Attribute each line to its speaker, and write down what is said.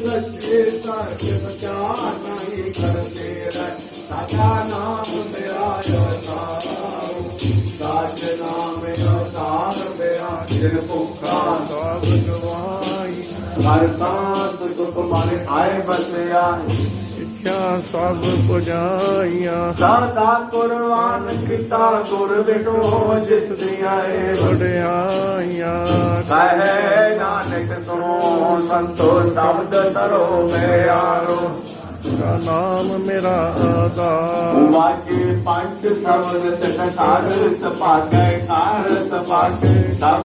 Speaker 1: ਸੱਚੇ ਸੱਚ ਬਚਾ ਨਹੀਂ ਕਰਦੇ ਰਹਿ ਸਾਡਾ ਨਾਮ ਜਿਨ ਭੁੱਖਾ
Speaker 2: ਸਭ ਗਵਾਈ
Speaker 1: ਹਰ ਤਾਂਤ ਦੁਖ ਆਏ ਬਸਿਆ
Speaker 2: ਇੱਛਾ ਸਭ ਪੁਜਾਈਆਂ।
Speaker 1: ਸਦਾ ਕੁਰਬਾਨ ਕੀਤਾ ਗੁਰ ਬਿਟੋ ਜਿਸ ਸੰਤੋ ਸ਼ਬਦ ਤਰੋ ਮੈਂ ਆਰੋ।
Speaker 2: ਨਾਮ ਮੇਰਾ ਆਧਾਰ।
Speaker 1: ਵਾਕੇ ਪੰਜ ਸਵਨ ਤੇ ਕਾਰ ਸਪਾਕੇ ਕਾਰ ਸਪਾਕੇ